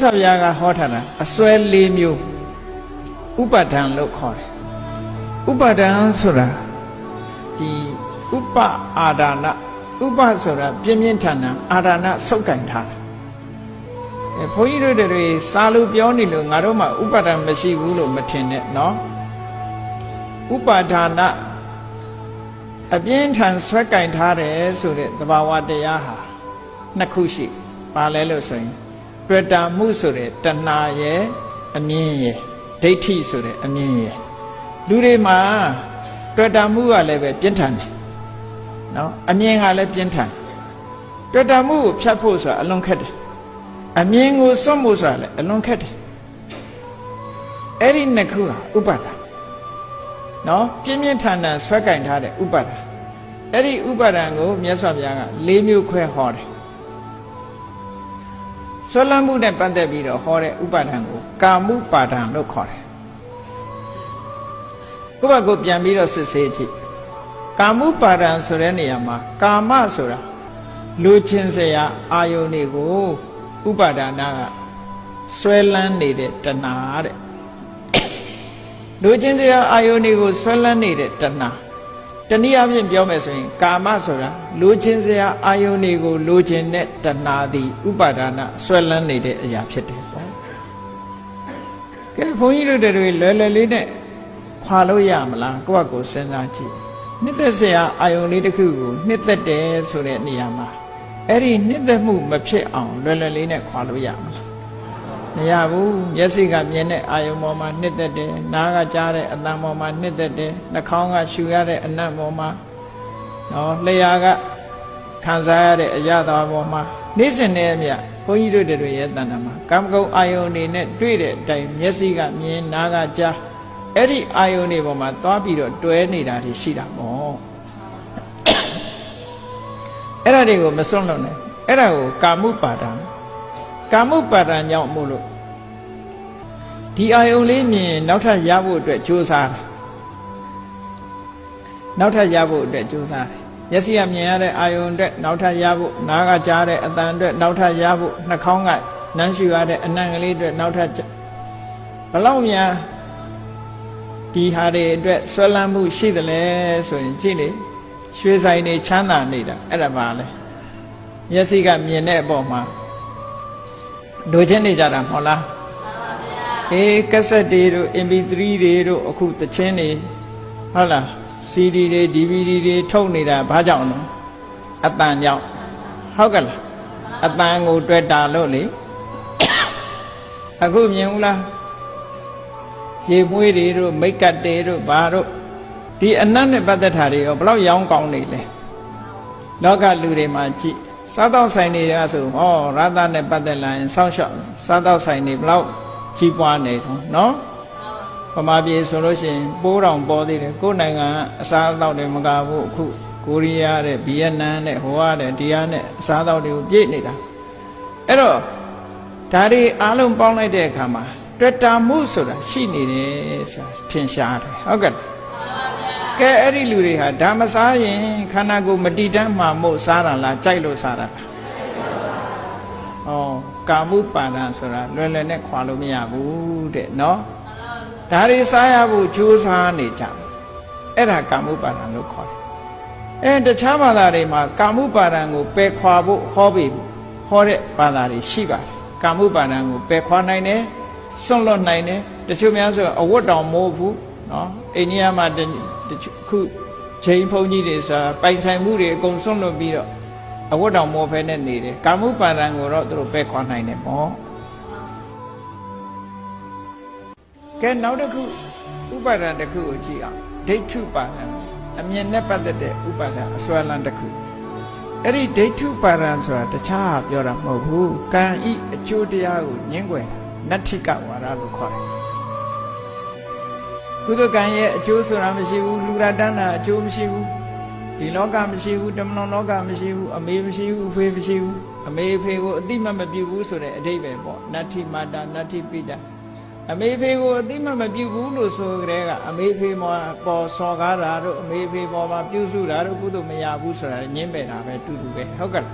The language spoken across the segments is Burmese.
စွာဘုရားကဟောထားတာအစွဲ၄မျိုးဥပါဒံလို့ခေါ်တယ်ဥပါဒံဆိုတာဒီဥပအာဒါနဥပဆိုတာပြင်းပြင်းထန်ထန်အာဒါနဆုပ်ကင်ထားတာအဲဘုန်းကြီးတို့တွေစာလို့ပြောနေလို့ငါတို့မှဥပါဒံမရှိဘူးလို့မထင်နဲ့နော်ဥပါဒါနအပြင်းထန်ဆွဲကင်ထားတယ်ဆိုတဲ့သဘာဝတရားဟာနှစ်ခုရှိပါလဲလို့ဆိုရင် တွေ့တာမှုဆိုတဲ့တဏှာရဲ့အမြင်ရဲ့ဒိဋ္ဌိဆိုတဲ့အမြင်ရဲ့လူတွေမှာတွေ့တာမှုကလည်းပဲပြင်းထန်တယ်နော်အမြင်ကလည်းပြင်းထန်တွေ့တာမှုကိုဖြတ်ဖို့ဆိုတာအလွန်ခက်တယ်အမြင်ကိုစွန့်ဖို့ဆိုတာလည်းအလွန်ခက်တယ်အဲ့ဒီနှစ်ခုဟာဥပါဒာနော်ပြင်းပြင်းထန်ထန်ဆွဲကင်ထားတဲ့ဥပါဒာအဲ့ဒီဥပါဒံကိုမြတ်စွာဘုရားက၄မျိုးခွဲဟောတယ် ဆွလမ်းမှုနဲ့ပတ်သက်ပြီးတော့ဟောတဲ့ဥပါဒံကိုကာမှုပါဒံလို့ခေါ်တယ်ကိုယ့်ဘက်ကိုပြန်ပြီးတော့စစ်ဆေးကြည့်ကာမှုပါဒံဆိုတဲ့နေရာမှာကာမဆိုတာလူချင်းစရာအာယုန်တွေကိုဥပါဒနာကဆွဲလန်းနေတဲ့တဏှာတဲ့လူချင်းစရာအာယုန်တွေကိုဆွဲလန်းနေတဲ့တဏှာ တနည်းအားဖြင့်ပြောမယ်ဆိုရင် ကာမဆိုတာလူချင်းစရာအာယုန်တွေကိုလူချင်းတဲ့တဏှာသည်ဥပါဒနာဆွဲလန်းနေတဲ့အရာဖြစ်တယ်ပေါ့ကဲဘုန်းကြီးတို့တွေလွယ်လွယ်လေးနဲ့ခွာလို့ရမလားကိုယ့်ဘက်ကိုစဉ်းစားကြည့်နှစ်သက်စရာအာယုန်လေးတစ်ခုကိုနှစ်သက်တယ်ဆိုတဲ့နေရာမှာအဲ့ဒီနှစ်သက်မှုမဖြစ်အောင်လွယ်လွယ်လေးနဲ့ခွာလို့ရမလား မရဘူးမျက်စိကမြင်တဲ့အာယုံပေါ်မှာနှစ်သက်တယ်နားကကြားတဲ့အသံပေါ်မှာနှစ်သက်တယ်နှာခေါင်းကရှူရတဲ့အနံ့ပေါ်မှာနော်လျှာကခံစားရတဲ့အရာတော်ပေါ်မှာနေ့စဉ်နဲ့အမျှဘုန်းကြီးတို့တွေရဲ့တဏ္ဍာမှာကာမဂုဏ်အာယုန်တွေနဲ့တွေ့တဲ့အတိုင်းမျက်စိကမြင်နားကကြားအဲ့ဒီအာယုန်တွေပေါ်မှာသွားပြီးတော့တွဲနေတာတွေရှိတာပေါ့အဲ့ဒါတွေကိုမစွန့်လို့နဲ့အဲ့ဒါကိုကာမှုပါဒံ ကာမှုပါဒံကြောင့်မို့လို့ဒီအာယုန်လေးမြင်နောက်ထပ်ရဖို့အတွက်ကြိုးစားတယ်နောက်ထပ်ရဖို့အတွက်ကြိုးစားတယ်မျက်စိကမြင်ရတဲ့အာယုန်အတွက်နောက်ထပ်ရဖို့နားကကြားတဲ့အသံအတွက်နောက်ထပ်ရဖို့နှာခေါင်းကနမ်းရှူရတဲ့အနံ့ကလေးအတွက်နောက်ထပ်ဘလောက်များဒီဟာတွေအတွက်ဆွဲလန်းမှုရှိသလဲဆိုရင်ကြည့်လေရွှေဆိုင်တွေချမ်းသာနေတာအဲ့ဒါပါလေမျက်စိကမြင်တဲ့အပေါ်မှာ လိုချင်နေကြတာမဟုတ်လားအေးကက်ဆက်တွေတို့ MP3 တွေတို့အခုသချင်းတွေဟုတ်လား CD တွေ DVD တွေထုတ်နေတာဘာကြောင့်လဲအတန်ကြောင့်ဟုတ်ကလားအတန်ကိုတွေ့တာလို့လေအခုမြင်ဘူးလားရေမွေးတွေတို့မိတ်ကတ်တွေတို့ဘာတို့ဒီအနတ်နဲ့ပတ်သက်တာတွေရောဘလောက်ရောင်းကောင်းနေလဲလောကလူတွေမှာကြည့် စားတော့ဆိုင်တွေကဆိုဩရသနဲ့ပတ်သက်လာရင်စောင့်ရှောက်စားတော့ဆိုင်တွေဘလောက်ကြီးပွားနေတော့နော်ပမာပြေဆိုလို့ရှိရင်ပိုးတောင်ပေါ်သေးတယ်ကိုယ်နိုင်ငံအစားအသောက်တွေမကဘူးအခုကိုရီးယားတဲ့ဗီယက်နမ်တဲ့ဟိုကတဲ့ဒီယားနဲ့အစားအသောက်တွေကိုပြည့်နေတာအဲ့တော့ဒါတွေအားလုံးပေါင်းလိုက်တဲ့အခါမှာတွေ့တာမှုဆိုတာရှိနေတယ်ဆိုတာထင်ရှားတယ်ဟုတ်ကဲ့ ကဲအဲ့ဒီလူတွေဟာဒါမစားရင်ခန္ဓာကိုယ်မတည်တမ်းမှမို့စားတာလားကြိုက်လို့စားတာလားဩကာမှုပါဒံဆိုတာလွယ်လွယ်နဲ့ခွာလို့မရဘူးတဲ့နော်ဒါတွေစားရဖို့ကြိုးစားနေကြအဲ့ဒါကာမှုပါဒံလို့ခေါ်တယ်အဲတခြားဘာသာတွေမှာကာမှုပါဒံကိုပယ်ခွာဖို့ဟောပြီးဟောတဲ့ဘာသာတွေရှိပါတယ်ကာမှုပါဒံကိုပယ်ခွာနိုင်တယ်စွန့်လွတ်နိုင်တယ်တချို့များဆိုအဝတ်တော်မိုးဘူး နော်အိန္ဒိယမှာတချို့ခုချိန်ဖုန်ကြီးတွေဆိုတာပိုင်ဆိုင်မှုတွေအကုန်စွန့်လွတ်ပြီးတော့အဝတ်တော်မိုးဖဲနဲ့နေတယ်ကာမှုပါဒံကိုတော့သူတို့ပယ်ခွာနိုင်တယ်ပေါ့ကဲနောက်တစ်ခုဥပါဒံတစ်ခုကိုကြည့်အောင်ဒိဋ္ဌုပါဒံအမြင်နဲ့ပတ်သက်တဲ့ဥပါဒံအစွဲလန်းတစ်ခုအဲ့ဒီဒိဋ္ဌုပါဒံဆိုတာတခြားပြောတာမဟုတ်ဘူးကံဤအကျိုးတရားကိုညှင်းွယ်နတ္ထိကဝါဒလို့ခေါ်တယ် ကုသကံရဲ့အကျိုးဆိုတာမရှိဘူးလူရတန်းတာအကျိုးမရှိဘူးဒီလောကမရှိဘူးတမန်လောကမရှိဘူးအမေမရှိဘူးအဖေမရှိဘူးအမေအဖေကိုအတိမမပြုဘူးဆိုတဲ့အဓိပ္ပာယ်ပေါ့နတ္ထိမာတာနတ္ထိပိတာအမေဖေကိုအတိမမပြုဘူးလို့ဆိုကြတဲ့ကအမေဖေမောပေါ်စော်ကားတာတို့အမေဖေပေါ်မှာပြုစုတာတို့ကုသိုလ်မရဘူးဆိုတာညင်းပယ်တာပဲတူတူပဲဟုတ်ကဲ့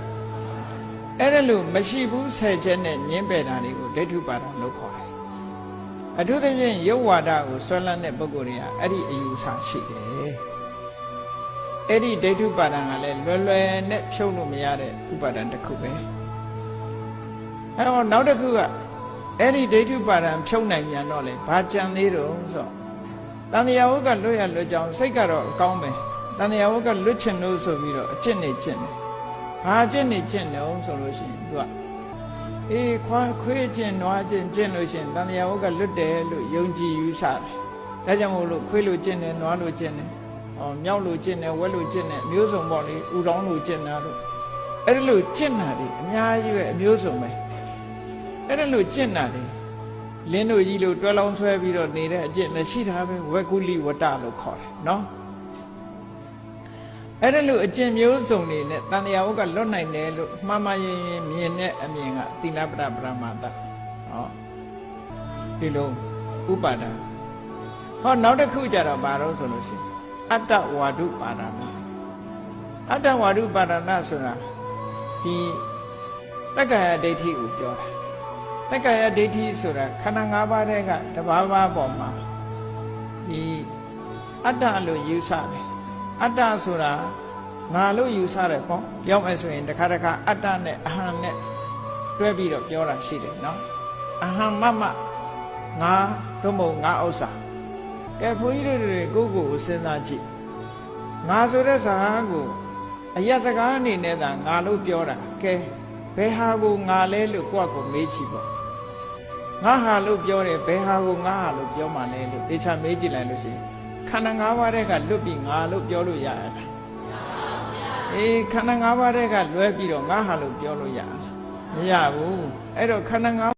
အဲ့ဒါလို့မရှိဘူးဆယ်ချက်နဲ့ညင်းပယ်တာတွေကိုဒိဋ္ဌုပါဒလို့ခေါ်တယ် အထူးသဖြင့်ယုတ်ဝါဒကိုဆွဲလန်းတဲ့ပုဂ္ဂိုလ်တွေကအဲ့ဒီအယူဆရှိတယ်အဲ့ဒီဒိဋ္ဌုပါဒကလည်းလွယ်လွယ်နဲ့ဖြုံလို့မရတဲ့ဥပါဒံတစ်ခုပဲအဲ့တော့နောက်တစ်ခုကအဲ့ဒီဒိဋ္ဌုပါဒံဖြုံနိုင်ပြန်တော့လေဘာကြံသေးတော့ဆိုတော့တန်တရားဝုတ်ကလွတ်ရလွတ်ကြောင်းစိတ်ကတော့အကောင်းပဲတန်တရားဝုတ်ကလွတ်ချင်လို့ဆိုပြီးတော့အကျင့်နေကျင့်တယ်ဘာအကျင့်နေကျင့်တယ်ဆိုလို့ရှိရင်သူက အေးခွာခွေးကျင့်နွားကျင့်ကျင့်လို့ရှိရင်တန်တရားဝုတ်ကလွတ်တယ်လို့ယုံကြည်ယူဆတယ်ဒါကြောင့်မို့လို့ခွေးလိုကျင့်တယ်နွားလိုကျင့်တယ်ဟောမြောက်လိုကျင့်တယ်ဝက်လိုကျင့်တယ်အမျိုးစုံပေါ့လေဥတောင်းလိုကျင့်တာတို့အဲ့ဒါလိုကျင့်တာဒီအများကြီးပဲအမျိုးစုံပဲအဲ့ဒါလိုကျင့်တာဒီလင်းတို့ကြီးလိုတွဲလောင်းဆွဲပြီးတော့နေတဲ့အကျင့်နဲ့ရှိတာပဲဝက်ကုလိဝတ္တလို့ခေါ်တယ်နော် အဲ့ဒါလိုအကျင့်မျိုးစုံတွေနဲ့တန်တရားဝုတ်ကလွတ်နိုင်တယ်လို့မှားမှားရင်ရင်မြင်တဲ့အမြင်ကသီလပဒပရမတ္တဟောဒီလိုဥပါဒံဟောနောက်တစ်ခုကြတော့ဘာလို့ဆိုလို့ရှိရင်အတ္တဝါဒုပါဒနာအတ္တဝါဒုပါဒနာဆိုတာဒီတက္ကရာဒိဋ္ဌိကိုပြောတာတက္ကရာဒိဋ္ဌိဆိုတာခန္ဓာ၅ပါးတည်းကတဘာဘာပေါ်မှာဒီအတ္တလို့ယူဆတယ် အတ္တဆိုတာငါလို့ယူဆတယ်ပေါ့ပြောမယ်ဆိုရင်တစ်ခါတစ်ခါအတ္တနဲ့အဟံနဲ့တွဲပြီးတော့ပြောတာရှိတယ်နော်အဟံမမငါသို့မဟုတ်ငါဥစ္စာကဲဘုန်းကြီးတို့တွေကိုယ့်ကိုယ်ကိုစဉ်းစားကြည့်ငါဆိုတဲ့စကားကိုအရက်စကားအနေနဲ့သာငါလို့ပြောတာကဲဘယ်ဟာကိုငါလဲလို့ကိုယ့်ကိုမေးကြည့်ပေါ့ငါဟာလို့ပြောတယ်ဘယ်ဟာကိုငါဟာလို့ပြောမှလဲလို့တေချာမေးကြည့်လိုက်လို့ရှိရင် ခန္ဓာ၅ပါးတဲ့ကလွတ်ပြီးငါလို့ပြောလို့ရရတာအေးခန္ဓာ၅ပါးတဲ့ကလွဲပြီးတော့ငါဟာလို့ပြောလို့ရမရဘူးအဲ့တော့ခန္ဓာ၅